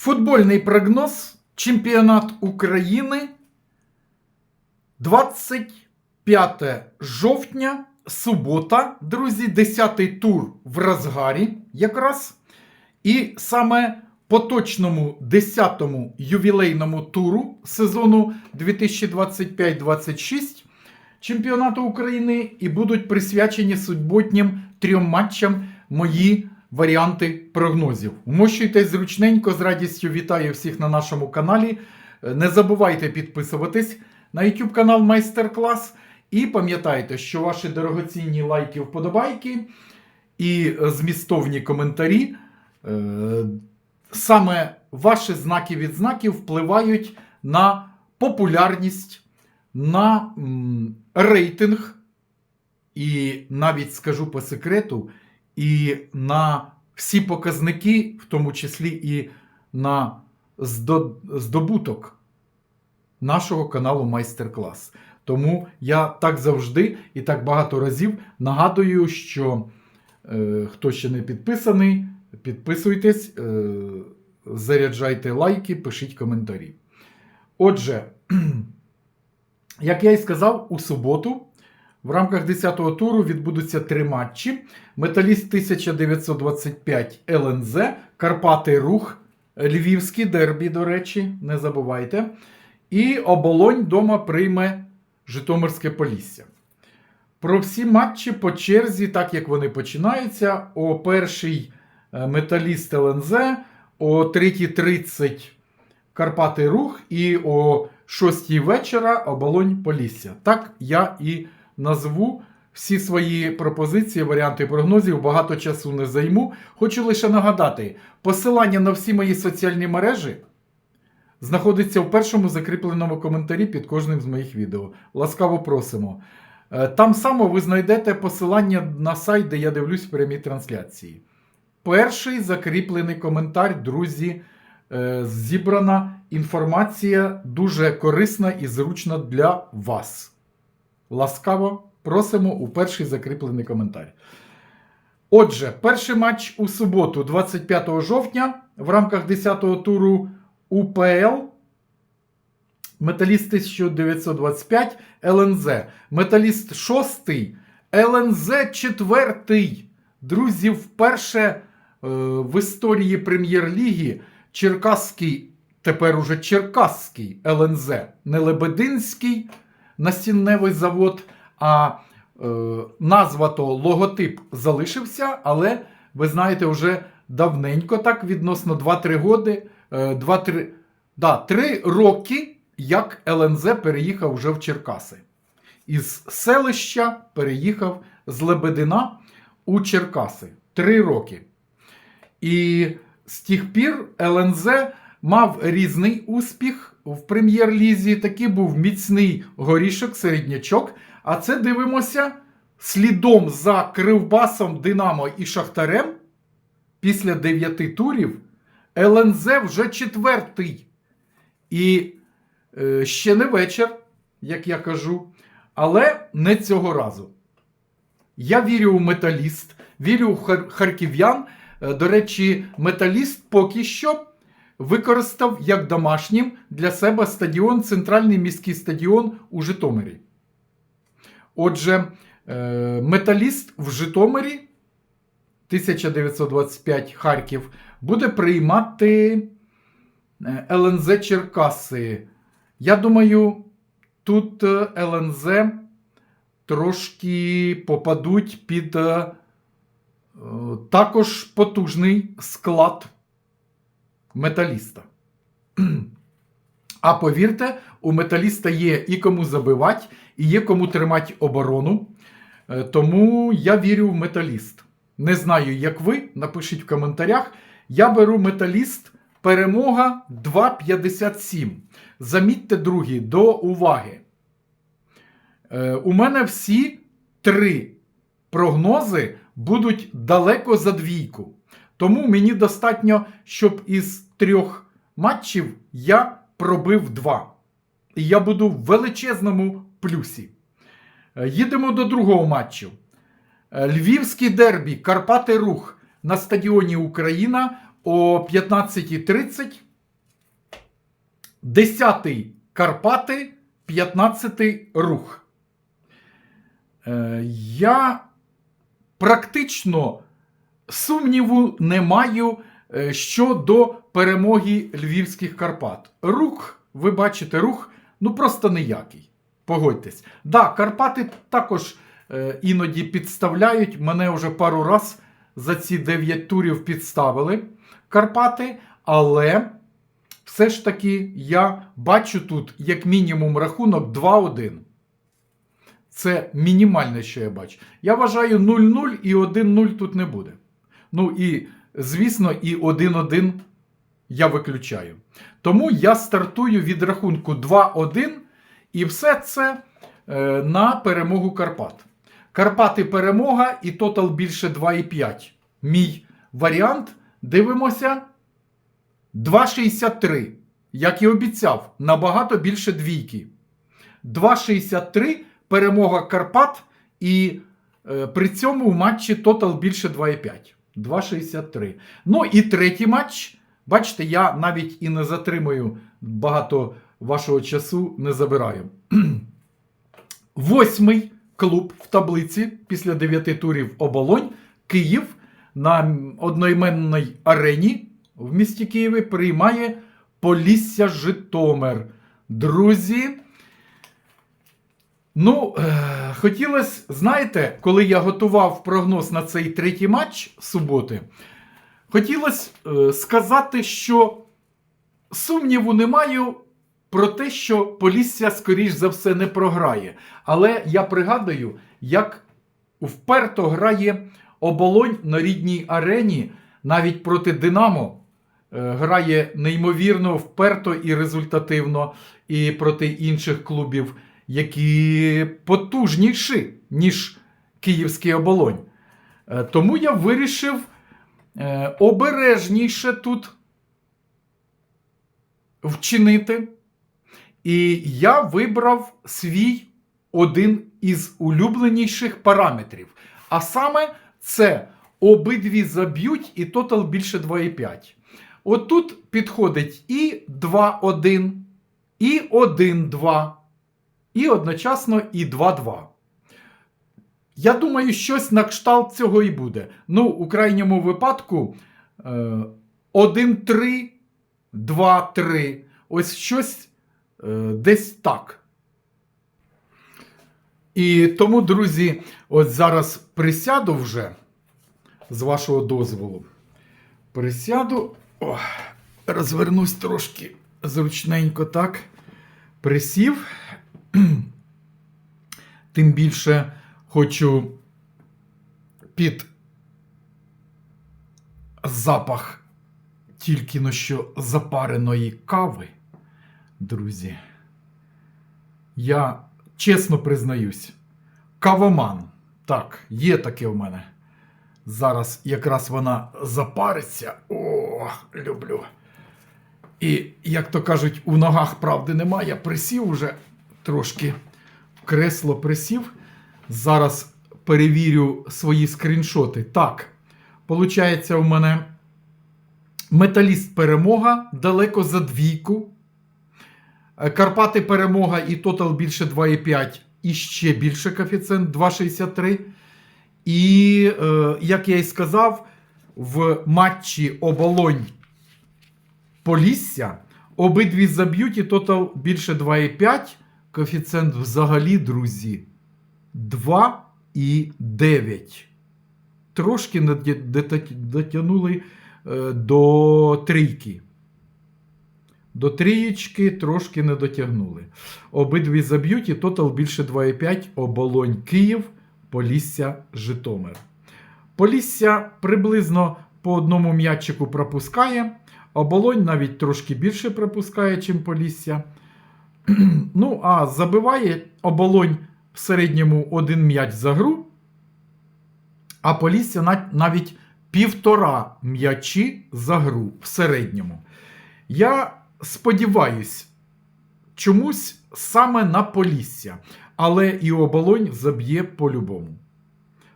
Футбольний прогноз. Чемпіонат України 25 жовтня, субота, друзі, 10-й тур в розгарі якраз. І саме по точному 10-му ювілейному туру сезону 2025-26 чемпіонату України і будуть присвячені суботнім трьом матчам мої варіанти прогнозів. Вмощуйтесь зручненько, з радістю вітаю всіх на нашому каналі. Е, Не забувайте підписуватись на YouTube канал Майстер-клас. І пам'ятайте, що ваші дорогоцінні лайки, вподобайки і е, змістовні коментарі. е, Саме ваші знаки відзнаки впливають на популярність, на рейтинг, і навіть скажу по секрету, і на всі показники, в тому числі і на здобуток нашого каналу Майстер-клас. Тому я так завжди і так багато разів нагадую, що е, хто ще не підписаний, підписуйтесь, е, заряджайте лайки, пишіть коментарі. Отже, як я і сказав, у суботу в рамках 10-го туру відбудуться три матчі: Металіст 1925 ЛНЗ, Карпати Рух, Львівський дербі, до речі, не забувайте. І оболонь дома прийме Житомирське Полісся. Про всі матчі по черзі, так як вони починаються, о перший е, Металіст ЛНЗ, о 3.30 Карпати Рух і о 6 вечора оболонь Полісся. Так я і назву всі свої пропозиції, варіанти прогнозів. Багато часу не займу. Хочу лише нагадати: посилання на всі мої соціальні мережі знаходиться в першому закріпленому коментарі під кожним з моїх відео. Ласкаво просимо. Е, Там само ви знайдете посилання на сайт, де я дивлюсь прямі трансляції. Перший закріплений коментар, друзі, е, зібрана інформація дуже корисна і зручна для вас. Ласкаво просимо у перший закріплений коментар. Отже, перший матч у суботу, 25 жовтня, в рамках 10-го туру УПЛ. Металіст 1925 ЛНЗ. Металіст 6, ЛНЗ 4. Друзі, вперше е, в історії прем'єр-ліги Черкаський, тепер уже Черкаський ЛНЗ, не Лебединський настінневий завод, а е, назва то логотип залишився, але ви знаєте, вже давненько так, відносно 2-3 годи, е, 2-3, да, 3 роки, як ЛНЗ переїхав вже в Черкаси. Із селища переїхав з Лебедина у Черкаси. Три роки. І з тих пір ЛНЗ мав різний успіх в прем'єр-лізі. Такий був міцний горішок, середнячок. А це дивимося слідом за Кривбасом, Динамо і Шахтарем. Після дев'яти турів ЛНЗ вже четвертий. І е, ще не вечір, як я кажу, але не цього разу. Я вірю у металіст, вірю у хар- харків'ян. Е, До речі, металіст поки що використав як домашнім для себе стадіон, центральний міський стадіон у Житомирі. Отже, е, металіст в Житомирі 1925 Харків буде приймати е, ЛНЗ Черкаси. Я думаю, тут е, ЛНЗ трошки попадуть під також потужний склад металіста. А повірте, у металіста є і кому забивати, і є кому тримати оборону. Е, Тому я вірю в металіст. Не знаю, як ви, напишіть в коментарях. Я беру металіст перемога 2,57. Замітьте, другі, до уваги. Е, у мене всі три прогнози будуть далеко за двійку. Тому мені достатньо, щоб із трьох матчів я пробив два. І я буду в величезному плюсі. Е, Їдемо до другого матчу. Е, Львівський дербі Карпати Рух на стадіоні Україна о 15.30 10-й Карпати, 15-й рух. Е, я практично сумніву не маю щодо перемоги львівських Карпат. Рух, ви бачите, рух ну просто ніякий. Погодьтесь. Да, Карпати також е, іноді підставляють. Мене вже пару раз за ці 9 турів підставили Карпати, але все ж таки я бачу тут як мінімум рахунок 2-1. Це мінімальне, що я бачу. Я вважаю 0-0 і 1-0 тут не буде. Ну і, звісно, і 1-1 я виключаю. Тому я стартую від рахунку 2-1 і все це е, на перемогу Карпат. Карпати перемога і тотал більше 2,5. Мій варіант. Дивимося. 2,63. Як і обіцяв, набагато більше двійки. 2,63 перемога Карпат, і е, при цьому в матчі тотал більше 2,5. 2,63. Ну і третій матч. Бачите, я навіть і не затримую багато вашого часу, не забираю. Восьмий клуб в таблиці після 9 турів оболонь Київ на одноіменній арені в місті Києві приймає Полісся Житомир. Друзі. Ну, е, хотілося, знаєте, коли я готував прогноз на цей третій матч суботи, хотілося е, сказати, що сумніву не маю про те, що Полісся, скоріш за все, не програє. Але я пригадую, як вперто грає оболонь на рідній арені, навіть проти Динамо. е, Грає неймовірно вперто і результативно, і проти інших клубів, які потужніші, ніж Київський оболонь. Е, Тому я вирішив е, обережніше тут вчинити. І я вибрав свій один із улюбленіших параметрів. А саме це обидві заб'ють і тотал більше 2,5. Отут підходить і 2-1, і 1-2, і одночасно і 2-2. Я думаю, щось на кшталт цього і буде. Ну, у крайньому випадку е, 1-3, 2-3. Ось щось е, десь так. І тому, друзі, ось зараз присяду вже з вашого дозволу. Присяду, о, розвернусь трошки зручненько так. Присів. Тим більше хочу під запах тільки но що запареної кави, друзі. Я чесно признаюсь, кавоман. Так, є таке в мене. Зараз якраз вона запариться. О, люблю. І, як то кажуть, у ногах правди немає. Присів уже трошки в кресло присів. Зараз перевірю свої скріншоти. Так, виходить, у мене металіст перемога далеко за двійку. Е, Карпати перемога і тотал більше 2,5 і ще більше коефіцієнт 2,63. І, е, як я і сказав, в матчі оболонь Полісся обидві заб'ють і тотал більше 2,5. Коефіцієнт взагалі, друзі, 2,9. Трошки наді- дета- дотягнули е, до трійки. До трієчки трошки не дотягнули. Обидві заб'ють і тотал більше 2,5. Оболонь Київ, Полісся, Житомир. Полісся приблизно по одному м'ячику пропускає. Оболонь навіть трошки більше пропускає, чим Полісся. ну, а забиває оболонь в середньому один м'яч за гру. А Полісся на- навіть півтора м'ячі за гру в середньому. Я сподіваюсь, чомусь саме на Полісся, але і оболонь заб'є по-любому.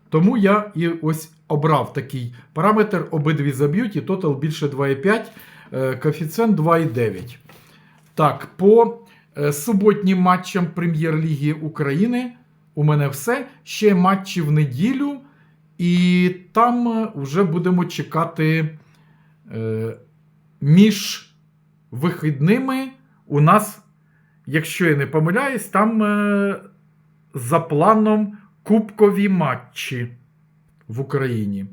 Тому я і ось обрав такий параметр, обидві заб'ють, і тотал більше 2,5, е, коефіцієнт 2,9. Так, по суботнім матчам Прем'єр-ліги України у мене все. Ще матчі в неділю, і там е, вже будемо чекати е, між вихідними. У нас, якщо я не помиляюсь, там е, за планом кубкові матчі в Україні.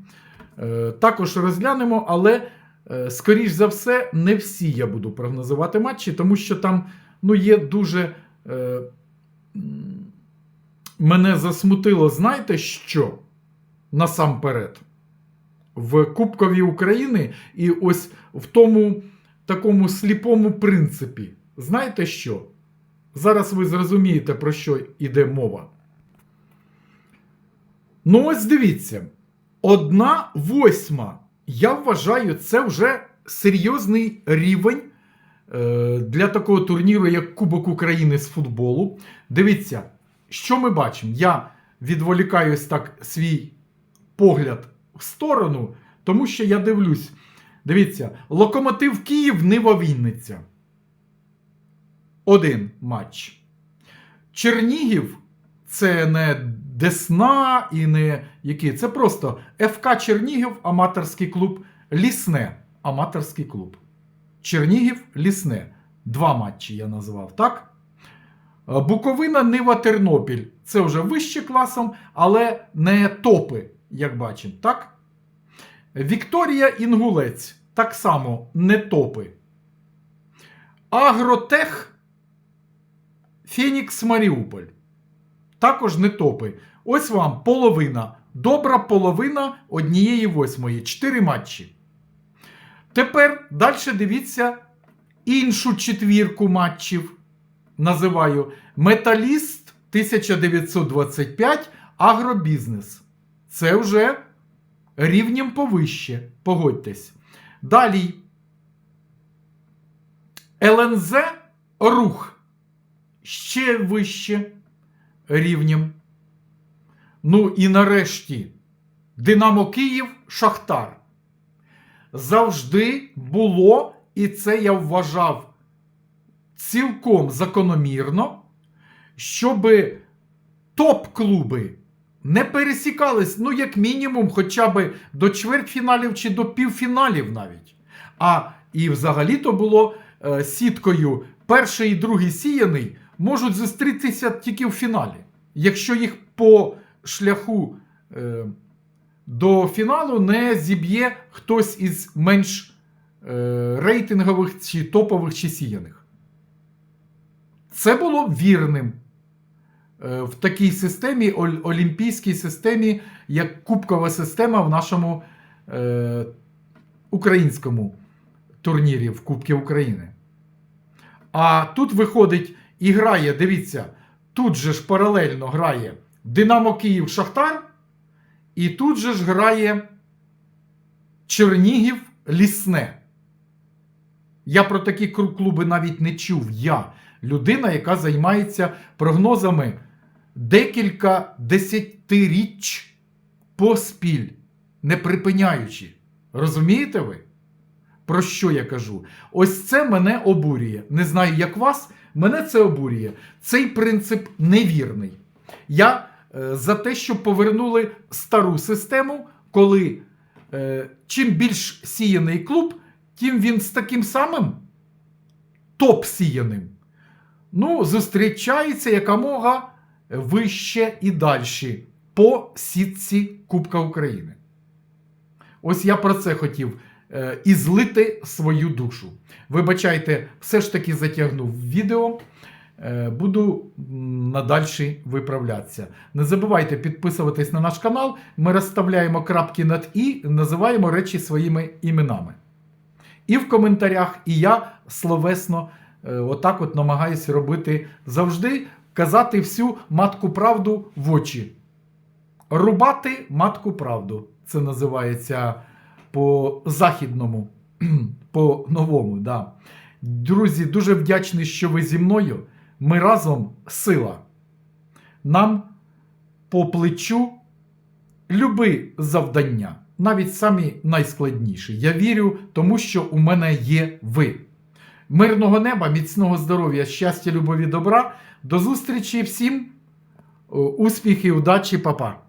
Е, також розглянемо, але, е, скоріш за все, не всі я буду прогнозувати матчі, тому що там ну, є дуже. Е, мене засмутило, знаєте що? Насамперед. В Кубкові України і ось в тому такому сліпому принципі. Знаєте що? Зараз ви зрозумієте, про що йде мова. Ну, ось дивіться. Одна восьма. Я вважаю, це вже серйозний рівень для такого турніру, як Кубок України з футболу. Дивіться, що ми бачимо? Я відволікаюсь так свій погляд в сторону, тому що я дивлюсь. Дивіться, Локомотив Київ, Нива Вінниця. Один матч. Чернігів це не Десна і не який. Це просто ФК Чернігів, аматорський клуб, Лісне, аматорський клуб. Чернігів, Лісне. Два матчі я назвав, так? Е, Буковина, Нива, Тернопіль. Це вже вище класом, але не топи, як бачимо, так? Вікторія Інгулець. Так само не топи. Агротех Фенікс Маріуполь. Також не топи. Ось вам половина. Добра половина однієї восьмої. Чотири матчі. Тепер далі дивіться іншу четвірку матчів. Називаю Металіст 1925 Агробізнес. Це вже рівнем повище. Погодьтесь. Далі. ЛНЗ Рух. Ще вище рівнем. Ну і нарешті Динамо Київ Шахтар. Завжди було, і це я вважав цілком закономірно, щоб топ-клуби не пересікались, ну, як мінімум, хоча б до чвертьфіналів чи до півфіналів навіть. А і взагалі-то було е, сіткою перший і другий сіяний можуть зустрітися тільки в фіналі. Якщо їх по шляху е, до фіналу не зіб'є хтось із менш е, рейтингових чи топових чи сіяних. Це було вірним е, в такій системі, ол- олімпійській системі, як кубкова система в нашому е, українському турнірі в Кубки України. А тут виходить і грає, дивіться, тут же ж паралельно грає Динамо Київ Шахтар, і тут же ж грає Чернігів Лісне. Я про такі клуби навіть не чув. Я людина, яка займається прогнозами декілька десятиріч поспіль, не припиняючи. Розумієте ви? Про що я кажу? Ось це мене обурює. Не знаю, як вас, мене це обурює. Цей принцип невірний. Я за те, щоб повернули стару систему, коли е, чим більш сіяний клуб, тим він з таким самим топ-сіяним. Ну, зустрічається якомога вище і далі по сітці Кубка України. Ось я про це хотів е, і злити свою душу. Вибачайте, все ж таки затягнув відео. Е, Буду м, надальше виправлятися. Не забувайте підписуватись на наш канал. Ми розставляємо крапки над і, називаємо речі своїми іменами. І в коментарях, і я словесно е, отак от намагаюся робити завжди казати всю матку правду в очі. Рубати матку правду. Це називається по західному, по новому. Да. Друзі, дуже вдячний, що ви зі мною. Ми разом сила. Нам по плечу люби завдання, навіть самі найскладніші. Я вірю, тому що у мене є ви. Мирного неба, міцного здоров'я, щастя, любові, добра. До зустрічі всім. О, Успіхів, удачі, папа.